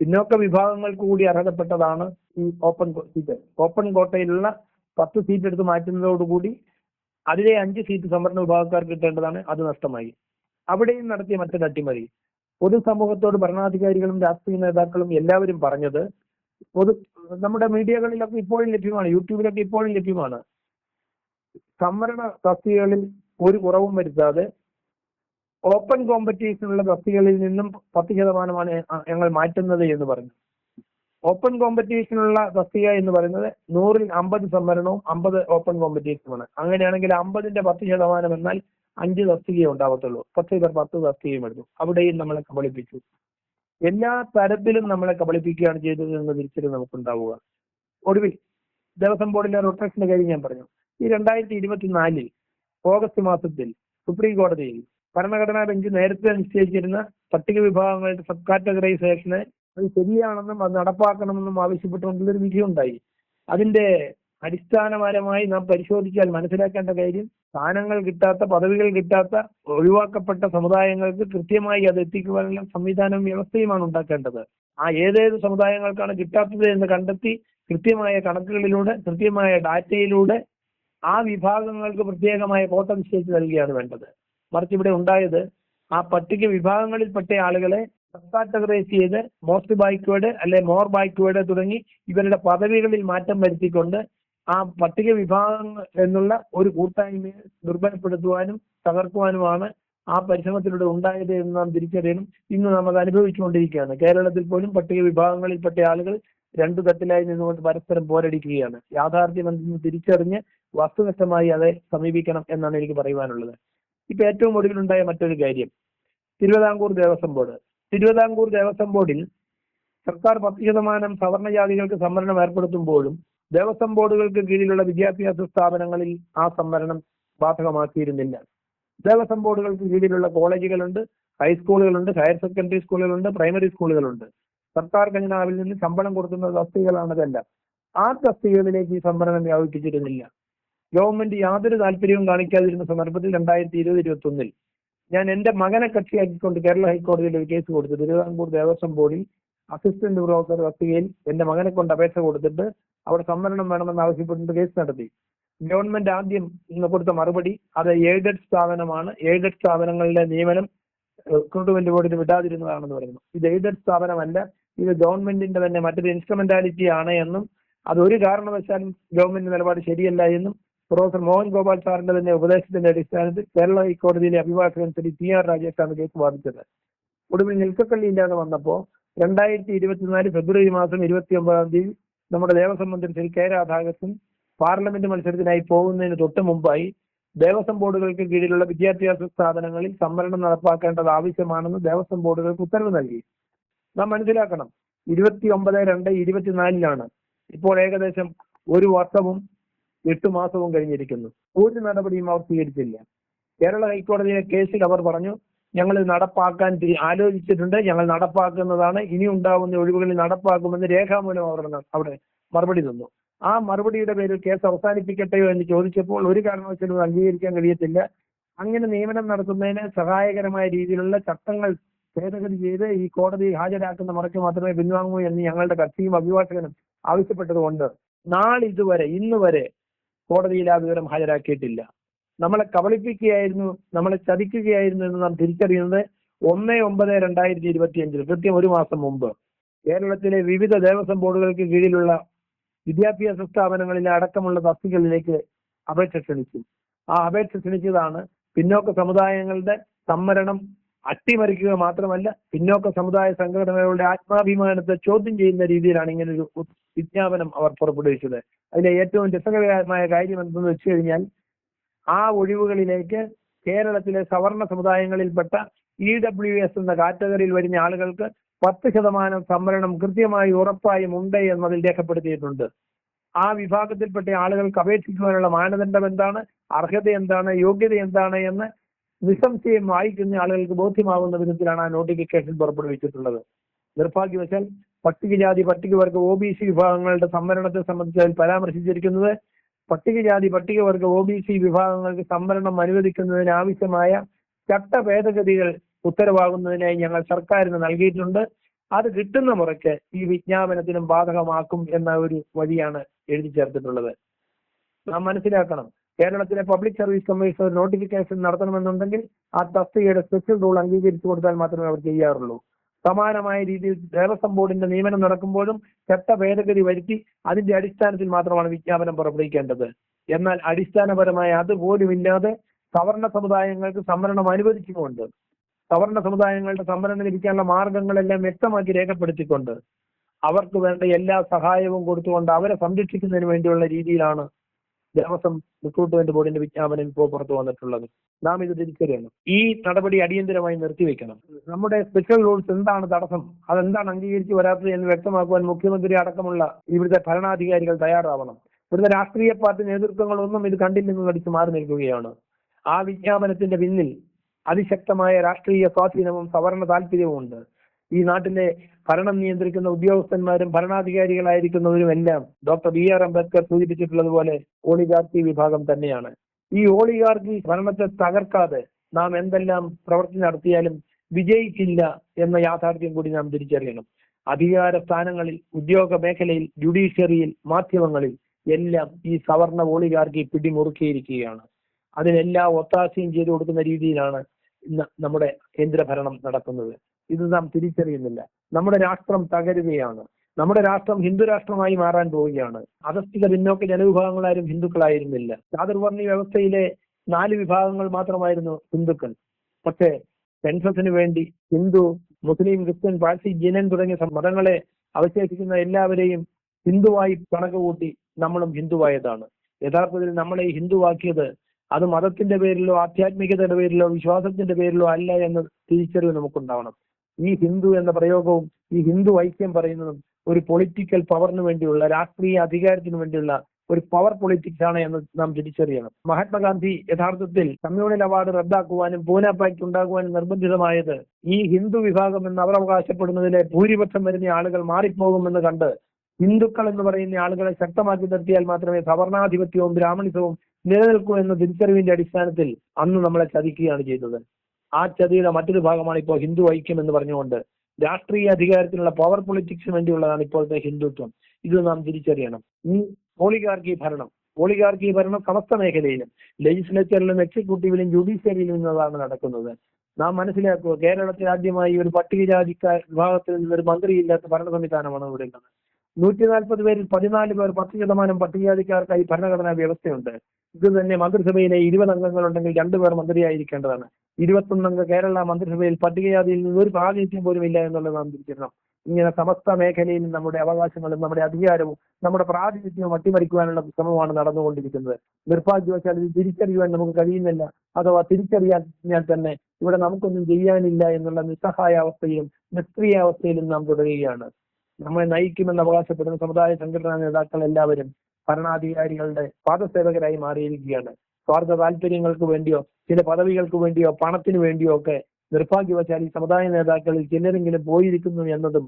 പിന്നോക്ക വിഭാഗങ്ങൾക്ക് കൂടി അർഹതപ്പെട്ടതാണ് ഈ ഓപ്പൺ സീറ്റ് ഓപ്പൺ കോട്ടയിലുള്ള പത്ത് സീറ്റ് എടുത്ത് മാറ്റുന്നതോടുകൂടി അതിലെ അഞ്ച് സീറ്റ് സംവരണ വിഭാഗക്കാർക്ക് കിട്ടേണ്ടതാണ്. അത് നഷ്ടമായി. അവിടെയും നടത്തിയ മറ്റൊരു അട്ടിമറി. പൊതുസമൂഹത്തോട് ഭരണാധികാരികളും രാഷ്ട്രീയ നേതാക്കളും എല്ലാവരും പറഞ്ഞത് പൊതു നമ്മുടെ മീഡിയകളിലൊക്കെ ഇപ്പോഴും ലഭ്യമാണ്. യൂട്യൂബിലൊക്കെ ഇപ്പോഴും ലഭ്യമാണ്. സംവരണ തസ്തികകളിൽ ഒരു കുറവും വരുത്താതെ ഓപ്പൺ കോമ്പറ്റീഷനുള്ള തസ്തികകളിൽ നിന്നും പത്ത് ശതമാനമാണ് ഞങ്ങൾ മാറ്റുന്നത് എന്ന് പറഞ്ഞു. ഓപ്പൺ കോമ്പറ്റീഷനുള്ള തസ്തിക എന്ന് പറയുന്നത് നൂറിൽ അമ്പത് സംവരണവും അമ്പത് ഓപ്പൺ കോമ്പറ്റീഷനുമാണ്. അങ്ങനെയാണെങ്കിൽ അമ്പതിന്റെ പത്ത് ശതമാനം എന്നാൽ അഞ്ച് തസ്തികയെ ഉണ്ടാവത്തുള്ളൂ. പത്ത് ഇവർ പത്ത് തസ്തികയും എടുത്തു അവിടെയും നമ്മളെ കബളിപ്പിച്ചു. എല്ലാ തരത്തിലും നമ്മളെ കബളിപ്പിക്കുകയാണ് ചെയ്തത് എന്ന് തിരിച്ചൊരു നമുക്കുണ്ടാവുക. ഒടുവിൽ ദേവസ്വം ബോർഡിന്റെ റൊട്ടേഷന്റെ കാര്യം ഞാൻ പറഞ്ഞു. ഈ രണ്ടായിരത്തി ഇരുപത്തിനാലിൽ ഓഗസ്റ്റ് മാസത്തിൽ സുപ്രീം കോടതിയിൽ ഭരണഘടനാ ബെഞ്ച് നേരത്തെ നിശ്ചയിച്ചിരുന്ന പട്ടിക വിഭാഗങ്ങളുടെ സബ് കാറ്റഗറൈസേഷനെ അത് ശരിയാണെന്നും അത് നടപ്പാക്കണമെന്നും ആവശ്യപ്പെട്ടുകൊണ്ടുള്ളൊരു വിധിയുണ്ടായി അതിന്റെ അടിസ്ഥാനപരമായി നാം പരിശോധിച്ചാൽ മനസ്സിലാക്കേണ്ട കാര്യം സ്ഥാനങ്ങൾ കിട്ടാത്ത പദവികൾ കിട്ടാത്ത ഒഴിവാക്കപ്പെട്ട സമുദായങ്ങൾക്ക് കൃത്യമായി അത് എത്തിക്കുവാനുള്ള സംവിധാനവും വ്യവസ്ഥയുമാണ് ഉണ്ടാക്കേണ്ടത്. ആ ഏതേത് സമുദായങ്ങൾക്കാണ് കിട്ടാത്തത് എന്ന് കണ്ടെത്തി കൃത്യമായ കണക്കുകളിലൂടെ കൃത്യമായ ഡാറ്റയിലൂടെ ആ വിഭാഗങ്ങൾക്ക് പ്രത്യേകമായ കോട്ട നിശ്ചയിച്ച് നൽകുകയാണ് വേണ്ടത്. മറിച്ച് ഇവിടെ ഉണ്ടായത് ആ പട്ടിക വിഭാഗങ്ങളിൽപ്പെട്ട ആളുകളെ കാറ്റഗറൈസ് ചെയ്ത് മോസ്റ്റ് ബാക്ക്വേർഡ് അല്ലെ മോർ ബാക്ക്വേർഡ് തുടങ്ങി ഇവരുടെ പദവികളിൽ മാറ്റം വരുത്തിക്കൊണ്ട് ആ പട്ടിക വിഭാഗം എന്നുള്ള ഒരു കൂട്ടായ്മയെ ദുർബലപ്പെടുത്തുവാനും തകർക്കുവാനുമാണ് ആ പരിശ്രമത്തിലൂടെ ഉണ്ടായത് എന്ന് നാം തിരിച്ചറിയണം. ഇന്ന് നാം അത് അനുഭവിച്ചുകൊണ്ടിരിക്കുകയാണ്. കേരളത്തിൽ പോലും പട്ടിക വിഭാഗങ്ങളിൽപ്പെട്ട ആളുകൾ രണ്ടു തട്ടിലായി നിന്നുകൊണ്ട് പരസ്പരം പോരടിക്കുകയാണ്. യാഥാർത്ഥ്യം എന്തെന്ന് തിരിച്ചറിഞ്ഞ് വസ്തുനിഷ്ഠമായി അതെ സമീപിക്കണം എന്നാണ് എനിക്ക് പറയുവാനുള്ളത്. ഇപ്പൊ ഏറ്റവും ഒടുവിലുണ്ടായ മറ്റൊരു കാര്യം. തിരുവിതാംകൂർ ദേവസ്വം ബോർഡ്. തിരുവിതാംകൂർ ദേവസ്വം ബോർഡിൽ സർക്കാർ പത്ത് ശതമാനം സവർണ ജാതികൾക്ക് സംവരണം ഏർപ്പെടുത്തുമ്പോഴും ദേവസ്വം ബോർഡുകൾക്ക് കീഴിലുള്ള വിദ്യാഭ്യാസ സ്ഥാപനങ്ങളിൽ ആ സംവരണം ബാധകമാക്കിയിരുന്നില്ല. ദേവസ്വം ബോർഡുകൾക്ക് കീഴിലുള്ള കോളേജുകളുണ്ട് ഹൈസ്കൂളുകളുണ്ട് ഹയർ സെക്കൻഡറി സ്കൂളുകളുണ്ട് പ്രൈമറി സ്കൂളുകളുണ്ട്. സർക്കാർ ഖജനാവിൽ നിന്ന് ശമ്പളം കൊടുക്കുന്ന തസ്തികകളാണതെല്ലാം ആ തസ്തികകളിലേക്ക് ഈ സംവരണം വ്യാപിപ്പിച്ചിരുന്നില്ല. ഗവൺമെന്റ് യാതൊരു താല്പര്യവും കാണിക്കാതിരുന്ന സന്ദർഭത്തിൽ രണ്ടായിരത്തി ഇരുപത് ഇരുപത്തി ഒന്നിൽ ഞാൻ എന്റെ മകനെ കക്ഷിയാക്കിക്കൊണ്ട് കേരള ഹൈക്കോടതിയിൽ ഒരു കേസ് കൊടുത്തു തിരുവിതാംകൂർ ദേവസ്വം ബോർഡിൽ അസിസ്റ്റന്റ് ബ്രോക്കർ തസ്തികയിൽ എന്റെ മകനെ കൊണ്ട് അപേക്ഷ കൊടുത്തിട്ട് അവിടെ സംവരണം വേണമെന്ന് ആവശ്യപ്പെട്ടിട്ട് കേസ് നടത്തി. ഗവൺമെന്റ് ആദ്യം കൊടുത്ത മറുപടി അത് എയ്ഡഡ് സ്ഥാപനമാണ്. എയ്ഡഡ് സ്ഥാപനങ്ങളുടെ നിയമനം റിക്രൂട്ട്മെന്റ് ബോർഡിന് വിടാതിരുന്നതാണെന്ന് പറയുന്നു. ഇത് എയ്ഡഡ് സ്ഥാപനമല്ല ഇത് ഗവൺമെന്റിന്റെ തന്നെ മറ്റൊരു ഇൻസ്ട്രുമെന്റാലിറ്റി ആണ് എന്നും അത് ഒരു കാരണവശാലും ഗവൺമെന്റ് നിലപാട് ശരിയല്ല എന്നും പ്രൊഫസർ മോഹൻ ഗോപാൽ സാറിന്റെ തന്നെ ഉപദേശത്തിന്റെ അടിസ്ഥാനത്തിൽ കേരള ഹൈക്കോടതിയിലെ അഭിഭാഷകൻ ശ്രീ ടി ആർ രാജേഷാണ് കേസ് വാദിച്ചത്. ഒടുവിൽ നിൽക്കക്കള്ളി ഇല്ലാതെ വന്നപ്പോ രണ്ടായിരത്തി ഇരുപത്തിനാല് ഫെബ്രുവരി മാസം ഇരുപത്തി ഒമ്പതാം തീയതി നമ്മുടെ ദേവസ്വം മന്ത്രി ശ്രീ കെ രാധാകൃഷ്ണൻ പാർലമെന്റ് മത്സരത്തിനായി പോകുന്നതിന് തൊട്ട് മുമ്പായി ദേവസ്വം ബോർഡുകൾക്ക് കീഴിലുള്ള വിദ്യാഭ്യാസ സ്ഥാപനങ്ങളിൽ സംവരണം നടപ്പാക്കേണ്ടത് ആവശ്യമാണെന്ന് ദേവസ്വം ബോർഡുകൾക്ക് ഉത്തരവ് നൽകി. നാം മനസ്സിലാക്കണം ഇരുപത്തി ഒമ്പത് രണ്ട് ഇരുപത്തിനാലിലാണ്. ഇപ്പോൾ ഏകദേശം ഒരു വർഷവും എട്ട് മാസവും കഴിഞ്ഞിരിക്കുന്നു. ഒരു നടപടിയും അവർ സ്വീകരിച്ചില്ല. കേരള ഹൈക്കോടതിയിലെ കേസിൽ അവർ പറഞ്ഞു ഞങ്ങൾ നടപ്പാക്കാൻ ആലോചിച്ചിട്ടുണ്ട് ഞങ്ങൾ നടപ്പാക്കുന്നതാണ് ഇനി ഉണ്ടാവുന്ന ഒഴിവുകളിൽ നടപ്പാക്കുമെന്ന് രേഖാമൂലം അവർ അവിടെ മറുപടി തന്നു. ആ മറുപടിയുടെ പേരിൽ കേസ് അവസാനിപ്പിക്കട്ടെയോ എന്ന് ചോദിച്ചപ്പോൾ ഒരു കാരണവശാലും അംഗീകരിക്കാൻ കഴിയത്തില്ല. അങ്ങനെ നിയമനം നടത്തുന്നതിന് സഹായകരമായ രീതിയിലുള്ള ചട്ടങ്ങൾ ഭേദഗതി ചെയ്ത് ഈ കോടതി ഹാജരാക്കുന്ന മുറയ്ക്ക് മാത്രമേ പിൻവാങ്ങൂ എന്ന് ഞങ്ങളുടെ കക്ഷിയും അഭിഭാഷകനും ആവശ്യപ്പെട്ടതുകൊണ്ട് നാളിതുവരെ ഇന്ന് വരെ കോടതിയിൽ ആ വിവരം ഹാജരാക്കിയിട്ടില്ല. നമ്മളെ കബളിപ്പിക്കുകയായിരുന്നു നമ്മളെ ചതിക്കുകയായിരുന്നു എന്ന് നാം തിരിച്ചറിയുന്നത് ഒന്ന് ഒമ്പത് രണ്ടായിരത്തി ഇരുപത്തി അഞ്ചിൽ കൃത്യം ഒരു മാസം മുമ്പ്. കേരളത്തിലെ വിവിധ ദേവസ്വം ബോർഡുകൾക്ക് കീഴിലുള്ള വിദ്യാഭ്യാസ സ്ഥാപനങ്ങളിലെ അടക്കമുള്ള തസ്തികളിലേക്ക് അപേക്ഷ ക്ഷണിച്ചു. ആ അപേക്ഷ ക്ഷണിച്ചതാണ് പിന്നോക്ക സമുദായങ്ങളുടെ സംവരണം അട്ടിമറിക്കുക മാത്രമല്ല പിന്നോക്ക സമുദായ സംഘടനകളുടെ ആത്മാഭിമാനത്തെ ചോദ്യം ചെയ്യുന്ന രീതിയിലാണ് ഇങ്ങനൊരു വിജ്ഞാപനം അവർ പുറപ്പെടുവിച്ചത്. അതിലെ ഏറ്റവും രസകരമായ കാര്യം എന്തെന്ന് വെച്ച് കഴിഞ്ഞാൽ ആ ഒഴിവുകളിലേക്ക് കേരളത്തിലെ സവർണ സമുദായങ്ങളിൽപ്പെട്ട ഇ ഡബ്ല്യു എസ് എന്ന കാറ്റഗറിയിൽ വരുന്ന ആളുകൾക്ക് പത്ത് ശതമാനം സംവരണം കൃത്യമായി ഉറപ്പായും ഉണ്ട് എന്നതിൽ രേഖപ്പെടുത്തിയിട്ടുണ്ട്. ആ വിഭാഗത്തിൽപ്പെട്ട ആളുകൾക്ക് അപേക്ഷിക്കുവാനുള്ള മാനദണ്ഡം എന്താണ്? അർഹത എന്താണ്? യോഗ്യത എന്താണ്? എന്ന് നിസ്സംശയം വായിക്കുന്ന ആളുകൾക്ക് ബോധ്യമാകുന്ന വിധത്തിലാണ് ആ നോട്ടിഫിക്കേഷൻ പുറപ്പെടുവിച്ചിട്ടുള്ളത്. നിർഭാഗ്യവശാൽ പട്ടികജാതി പട്ടികവർഗ ഒ ബി സി വിഭാഗങ്ങളുടെ സംവരണത്തെ സംബന്ധിച്ച് അതിൽ പരാമർശിച്ചിരിക്കുന്നത് പട്ടികജാതി പട്ടികവർഗ ഒ ബി സി വിഭാഗങ്ങൾക്ക് സംവരണം അനുവദിക്കുന്നതിന് ആവശ്യമായ ചട്ട ഭേദഗതികൾ ഉത്തരവാകുന്നതിനായി ഞങ്ങൾ സർക്കാരിന് നൽകിയിട്ടുണ്ട്. അത് കിട്ടുന്ന മുറയ്ക്ക് ഈ വിജ്ഞാപനത്തിനും ബാധകമാക്കും എന്ന ഒരു വഴിയാണ് എഴുതി ചേർത്തിട്ടുള്ളത്. നാം മനസ്സിലാക്കണം. കേരളത്തിലെ പബ്ലിക് സർവീസ് കമ്മീഷൻ നോട്ടിഫിക്കേഷൻ നടത്തണമെന്നുണ്ടെങ്കിൽ ആ തസ്തികയുടെ സ്പെഷ്യൽ റൂൾ അംഗീകരിച്ചു കൊടുത്താൽ മാത്രമേ അവർ ചെയ്യാറുള്ളൂ. സമാനമായ രീതിയിൽ ദേവസ്വം ബോർഡിന്റെ നിയമനം നടക്കുമ്പോഴും ചട്ട ഭേദഗതി വരുത്തി അതിന്റെ അടിസ്ഥാനത്തിൽ മാത്രമാണ് വിജ്ഞാപനം പുറപ്പെടുവിക്കേണ്ടത്. എന്നാൽ അടിസ്ഥാനപരമായ അതുപോലുമില്ലാതെ സവർണ സമുദായങ്ങൾക്ക് സംവരണം അനുവദിച്ചുകൊണ്ട് സവർണ സമുദായങ്ങളുടെ സംവരണം ലഭിക്കാനുള്ള മാർഗങ്ങളെല്ലാം വ്യക്തമാക്കി രേഖപ്പെടുത്തിക്കൊണ്ട് അവർക്ക് വേണ്ട എല്ലാ സഹായവും കൊടുത്തുകൊണ്ട് അവരെ സംരക്ഷിക്കുന്നതിന് വേണ്ടിയുള്ള രീതിയിലാണ് ദേവസ്വം റിക്രൂട്ട്മെന്റ് ബോർഡിന്റെ വിജ്ഞാപനം ഇപ്പോൾ പുറത്തു വന്നിട്ടുള്ളത്. നാം ഇത് തിരിച്ചറിയണം ഈ നടപടി അടിയന്തരമായി നിർത്തിവെക്കണം നമ്മുടെ സ്പെഷ്യൽ റൂൾസ് എന്താണ് തടസ്സം? അതെന്താണ് അംഗീകരിച്ച് വരാത്തത് എന്ന് വ്യക്തമാക്കുവാൻ മുഖ്യമന്ത്രി അടക്കമുള്ള ഇവിടുത്തെ ഭരണാധികാരികൾ തയ്യാറാവണം. ഇവിടുത്തെ രാഷ്ട്രീയ പാർട്ടി നേതൃത്വങ്ങളൊന്നും ഇത് കണ്ടില്ലെന്ന് നടിച്ച് മാറി നിൽക്കുകയാണ്. ആ വിജ്ഞാപനത്തിന്റെ പിന്നിൽ അതിശക്തമായ രാഷ്ട്രീയ സ്വാധീനവും സവർണ താല്പര്യവുമുണ്ട്. ഈ നാട്ടിലെ ഭരണം നിയന്ത്രിക്കുന്ന ഉദ്യോഗസ്ഥന്മാരും ഭരണാധികാരികളായിരിക്കുന്നവരും എല്ലാം ഡോക്ടർ ബി ആർ അംബേദ്കർ സൂചിപ്പിച്ചിട്ടുള്ളതുപോലെ ഓളിഗാർക്കി വിഭാഗം തന്നെയാണ്. ഈ ഓളിഗാർക്കി ഭരണത്തെ തകർക്കാതെ നാം എന്തെല്ലാം പ്രവൃത്തി നടത്തിയാലും വിജയിക്കില്ല എന്ന യാഥാർത്ഥ്യം കൂടി നാം തിരിച്ചറിയണം. അധികാര സ്ഥാനങ്ങളിൽ ഉദ്യോഗ മേഖലയിൽ ജുഡീഷ്യറിയിൽ മാധ്യമങ്ങളിൽ എല്ലാം ഈ സവർണ ഓളിഗാർക്കി പിടിമുറുക്കിയിരിക്കുകയാണ്. അതിനെല്ലാം ഒത്താശയും ചെയ്തു കൊടുക്കുന്ന രീതിയിലാണ് ഇന്ന് നമ്മുടെ കേന്ദ്രഭരണം നടക്കുന്നത്. ഇത് നാം തിരിച്ചറിയുന്നില്ല. നമ്മുടെ രാഷ്ട്രം തകരുകയാണ്. നമ്മുടെ രാഷ്ട്രം ഹിന്ദു രാഷ്ട്രമായി മാറാൻ പോവുകയാണ്. അധസ്ഥിത പിന്നോക്ക ജനവിഭാഗങ്ങളാരും ഹിന്ദുക്കളായിരുന്നില്ല. ചാതുർവർണി വ്യവസ്ഥയിലെ നാല് വിഭാഗങ്ങൾ മാത്രമായിരുന്നു ഹിന്ദുക്കൾ. പക്ഷേ സെൻസസിന് വേണ്ടി ഹിന്ദു മുസ്ലിം ക്രിസ്ത്യൻ പാഴ്സി ജനൻ തുടങ്ങിയ മതങ്ങളെ അവശേഷിക്കുന്ന എല്ലാവരെയും ഹിന്ദുവായി കണക്കുകൂട്ടി നമ്മളും ഹിന്ദുവായതാണ്. യഥാർത്ഥത്തിൽ നമ്മളെ ഹിന്ദുവാക്കിയത് അത് മതത്തിന്റെ പേരിലോ ആധ്യാത്മികതയുടെ പേരിലോ വിശ്വാസത്തിന്റെ പേരിലോ അല്ല എന്ന തിരിച്ചറിവ് നമുക്കുണ്ടാവണം. ഈ ഹിന്ദു എന്ന പ്രയോഗവും ഈ ഹിന്ദു ഐക്യം പറയുന്നതും ഒരു പൊളിറ്റിക്കൽ പവറിന് വേണ്ടിയുള്ള രാഷ്ട്രീയ അധികാരത്തിന് വേണ്ടിയുള്ള ഒരു പവർ പൊളിറ്റിക്സ് ആണ് എന്ന് നാം തിരിച്ചറിയണം. മഹാത്മാഗാന്ധി യഥാർത്ഥത്തിൽ കമ്മ്യൂണൽ അവാർഡ് റദ്ദാക്കുവാനും പൂന പാക്ട് ഉണ്ടാകുവാനും നിർബന്ധിതമായത് ഈ ഹിന്ദു വിഭാഗം എന്ന് അവർ അവകാശപ്പെടുന്നതിലെ ഭൂരിപക്ഷം വരുന്ന ആളുകൾ മാറിപ്പോകുമെന്ന് കണ്ട് ഹിന്ദുക്കൾ എന്ന് പറയുന്ന ആളുകളെ ശക്തമാക്കി നിർത്തിയാൽ മാത്രമേ സവർണാധിപത്യവും ബ്രാഹ്മണിസവും നിലനിൽക്കൂ എന്ന തിരിച്ചറിവിന്റെ അടിസ്ഥാനത്തിൽ അന്ന് നമ്മളെ ചതിക്കുകയാണ് ചെയ്തത്. ആ ചതിയുടെ മറ്റൊരു ഭാഗമാണ് ഇപ്പോൾ ഹിന്ദു ഐക്യം എന്ന് പറഞ്ഞുകൊണ്ട് രാഷ്ട്രീയ അധികാരത്തിനുള്ള പവർ പൊളിറ്റിക്സിന് വേണ്ടിയുള്ളതാണ് ഇപ്പോഴത്തെ ഹിന്ദുത്വം. ഇത് നാം തിരിച്ചറിയണം. ഈ ഓളിഗാർക്കി ഭരണം ഓളിഗാർക്കി ഭരണം സമസ്ത മേഖലയിലും ലെജിസ്ലേച്ചറിലും എക്സിക്യൂട്ടീവിലും ജുഡീഷ്യറിയിലും നിന്നതാണ് നടക്കുന്നത്. നാം മനസ്സിലാക്കുക കേരളത്തിൽ ആദ്യമായി ഒരു പട്ടികജാതിക്കാർ വിഭാഗത്തിൽ നിന്ന് ഒരു മന്ത്രിയില്ലാത്ത ഭരണ സംവിധാനമാണ് ഇവിടെ ഉള്ളത്. നൂറ്റി നാൽപ്പത് പേരിൽ പതിനാല് പേർ പത്ത് ശതമാനം പട്ടികജാതിക്കാർക്കായി ഭരണഘടനാ വ്യവസ്ഥയുണ്ട്. ഇത് തന്നെ മന്ത്രിസഭയിലെ ഇരുപത് അംഗങ്ങളുണ്ടെങ്കിൽ രണ്ടുപേർ മന്ത്രിയായിരിക്കേണ്ടതാണ്. ഇരുപത്തൊന്നംഗ കേരള മന്ത്രിസഭയിൽ പട്ടികജാതിയിൽ നിന്ന് ഒരു പ്രാതിനിധ്യം പോലും ഇല്ല എന്നുള്ളത് നാം തിരിച്ചറിയണം ഇങ്ങനെ സമസ്ത മേഖലയിലും നമ്മുടെ അവകാശങ്ങളും നമ്മുടെ അധികാരവും നമ്മുടെ പ്രാതിനിധ്യവും അട്ടിമറിക്കുവാനുള്ള ശ്രമമാണ് നടന്നുകൊണ്ടിരിക്കുന്നത്. നിർഭാഗ്യവശാൽ ഇത് തിരിച്ചറിയുവാൻ നമുക്ക് കഴിയുന്നില്ല. അഥവാ തിരിച്ചറിയാൻ തന്നെ ഇവിടെ നമുക്കൊന്നും ചെയ്യാനില്ല എന്നുള്ള നിസ്സഹായ അവസ്ഥയിലും നിഷ്ക്രിയ അവസ്ഥയിലും നാം തുടരുകയാണ്. നമ്മളെ നയിക്കുമെന്ന് അവകാശപ്പെടുന്ന സമുദായ സംഘടനാ നേതാക്കൾ എല്ലാവരും ഭരണാധികാരികളുടെ പാദസേവകരായി മാറിയിരിക്കുകയാണ്. സ്വാർത്ഥ താല്പര്യങ്ങൾക്ക് വേണ്ടിയോ ചില പദവികൾക്ക് വേണ്ടിയോ പണത്തിനു വേണ്ടിയോ ഒക്കെ നിർഭാഗ്യവശാൽ ഈ സമുദായ നേതാക്കളിൽ ചിലരെങ്കിലും പോയിരിക്കുന്നു എന്നതും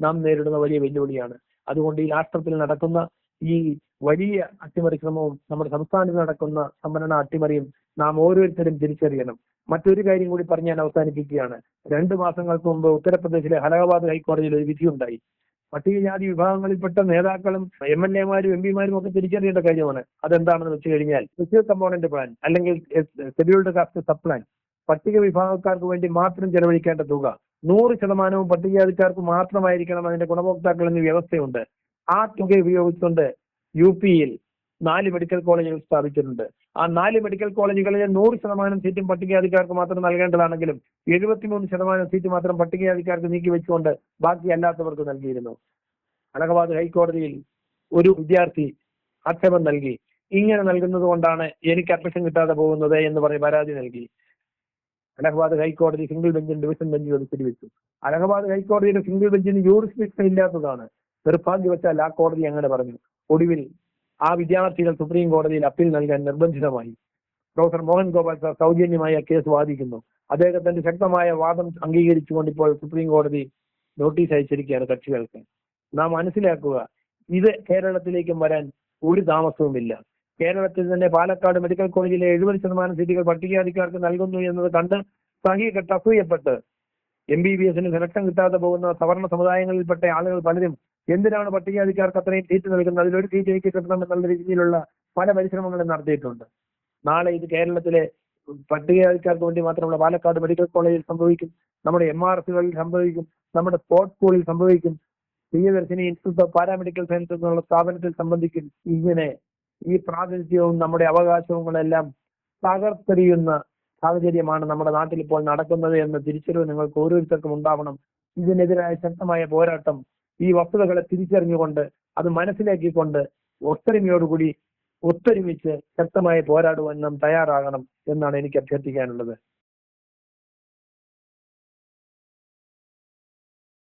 നാം നേരിടുന്ന വലിയ വെല്ലുവിളിയാണ്. അതുകൊണ്ട് ഈ രാഷ്ട്രത്തിൽ നടക്കുന്ന ഈ വലിയ അട്ടിമറി ശ്രമവും നമ്മുടെ സംസ്ഥാനത്ത് നടക്കുന്ന സംവരണ അട്ടിമറിയും നാം ഓരോരുത്തരും തിരിച്ചറിയണം. മറ്റൊരു കാര്യം കൂടി പറഞ്ഞ് ഞാൻ അവസാനിപ്പിക്കുകയാണ്. രണ്ടു മാസങ്ങൾക്ക് മുമ്പ് ഉത്തർപ്രദേശിലെ അലഹബാദ് ഹൈക്കോടതിയിൽ ഒരു വിധിയുണ്ടായി. പട്ടികജാതി വിഭാഗങ്ങളിൽപ്പെട്ട നേതാക്കളും എം എൽ എമാരും എം പിമാരും ഒക്കെ തിരിച്ചറിയേണ്ട കാര്യമാണ്. അതെന്താണെന്ന് വെച്ച് കഴിഞ്ഞാൽ സ്പെഷ്യൽ കമ്പോണന്റ് പ്ലാൻ അല്ലെങ്കിൽ ഷെഡ്യൂൾഡ് കാസ്റ്റ് സബ് പ്ലാൻ പട്ടിക വിഭാഗക്കാർക്ക് വേണ്ടി മാത്രം ചെലവഴിക്കേണ്ട തുക. നൂറ് ശതമാനവും പട്ടികജാതിക്കാർക്ക് മാത്രമായിരിക്കണം അതിന്റെ ഗുണഭോക്താക്കൾ എന്ന വ്യവസ്ഥയുണ്ട്. ആ തുക ഉപയോഗിച്ചുകൊണ്ട് യു പിയിൽ നാല് മെഡിക്കൽ കോളേജുകൾ സ്ഥാപിച്ചിട്ടുണ്ട്. ആ നാല് മെഡിക്കൽ കോളേജുകളിലെ നൂറ് ശതമാനം സീറ്റും പട്ടികജാതിക്കാർക്ക് മാത്രം നൽകേണ്ടതാണെങ്കിലും എഴുപത്തിമൂന്ന് ശതമാനം സീറ്റ് മാത്രം പട്ടികജാതിക്കാർക്ക് നീക്കി വെച്ചുകൊണ്ട് ബാക്കി അല്ലാത്തവർക്ക് നൽകിയിരുന്നു. അലഹബാദ് ഹൈക്കോടതിയിൽ ഒരു വിദ്യാർത്ഥി ആക്ഷേപം നൽകി. ഇങ്ങനെ നൽകുന്നത് കൊണ്ടാണ് എനിക്ക് അഡ്മിഷൻ കിട്ടാതെ പോകുന്നത് എന്ന് പറഞ്ഞ് പരാതി നൽകി. അലഹബാദ് ഹൈക്കോടതി സിംഗിൾ ബെഞ്ചും ഡിവിഷൻ ബെഞ്ചും അത് ശരിവെച്ചു അലഹബാദ് ഹൈക്കോടതിയുടെ സിംഗിൾ ബെഞ്ചിന് ജൂറിസ്ഡിക്ഷൻ ഇല്ലാത്തതാണ്. നിർഭാഗ്യവശാൽ ആ കോടതി അങ്ങനെ പറഞ്ഞു. ഒടുവിൽ ആ വിദ്യാർത്ഥികൾ സുപ്രീം കോടതിയിൽ അപ്പീൽ നൽകാൻ നിർബന്ധിതമായി. പ്രൊഫസർ മോഹൻ ഗോപാൽ സാർ സൗജന്യമായി ആ കേസ് വാദിക്കുന്നു. അദ്ദേഹത്തിന്റെ ശക്തമായ വാദം അംഗീകരിച്ചുകൊണ്ട് ഇപ്പോൾ സുപ്രീം കോടതി നോട്ടീസ് അയച്ചിരിക്കുകയാണ് കക്ഷികൾക്ക്. നാം മനസ്സിലാക്കുക ഇത് കേരളത്തിലേക്കും വരാൻ ഒരു താമസവുമില്ല. കേരളത്തിൽ തന്നെ പാലക്കാട് മെഡിക്കൽ കോളേജിലെ എഴുപത് ശതമാനം സീറ്റുകൾ പട്ടികജാതിക്കാർക്ക് നൽകുന്നു എന്നത് കണ്ട് സഹികെട്ട് അസൂയപ്പെട്ട്. എം ബി ബി എസിന് സെലക്ഷൻ കിട്ടാതെ പോകുന്ന സവർണ സമുദായങ്ങളിൽപ്പെട്ട ആളുകൾ പലരും എന്തിനാണ് പട്ടികജാതിക്കാർക്ക് അത്രയും സീറ്റ് നൽകുന്നത്? അതിലൊരു സീറ്റ് എനിക്ക് കിട്ടണം എന്നുള്ള രീതിയിലുള്ള പല പരിശ്രമങ്ങളും നടത്തിയിട്ടുണ്ട്. നാളെ ഇത് കേരളത്തിലെ പട്ടികജാതിക്കാർക്ക് വേണ്ടി മാത്രമുള്ള പാലക്കാട് മെഡിക്കൽ കോളേജിൽ സംഭവിക്കും. നമ്മുടെ എം ആർ സികളിൽ സംഭവിക്കും. നമ്മുടെ സ്പോർട്സ് സ്കൂളിൽ സംഭവിക്കും. Priyadarshini institute of paramedical science എന്നുള്ള സ്ഥാപനത്തിൽ സംബന്ധിക്കും ഇങ്ങനെ ഈ പ്രാതിനിധ്യവും നമ്മുടെ അവകാശവുങ്ങളെല്ലാം തകർത്തെറിയുന്ന സാഹചര്യമാണ് നമ്മുടെ നാട്ടിൽ ഇപ്പോൾ നടക്കുന്നത് എന്ന തിരിച്ചറിവ് നിങ്ങൾക്ക് ഓരോരുത്തർക്കും ഉണ്ടാവണം. ഇതിനെതിരായ ശക്തമായ പോരാട്ടം ഈ വസ്തുതകളെ തിരിച്ചറിഞ്ഞുകൊണ്ട് അത് മനസ്സിലാക്കിക്കൊണ്ട് ഒത്തൊരുമയോടുകൂടി ഒത്തൊരുമിച്ച് ശക്തമായി പോരാടുവാൻ നാം തയ്യാറാകണം എന്നാണ് എനിക്ക് അഭ്യർത്ഥിക്കാനുള്ളത്.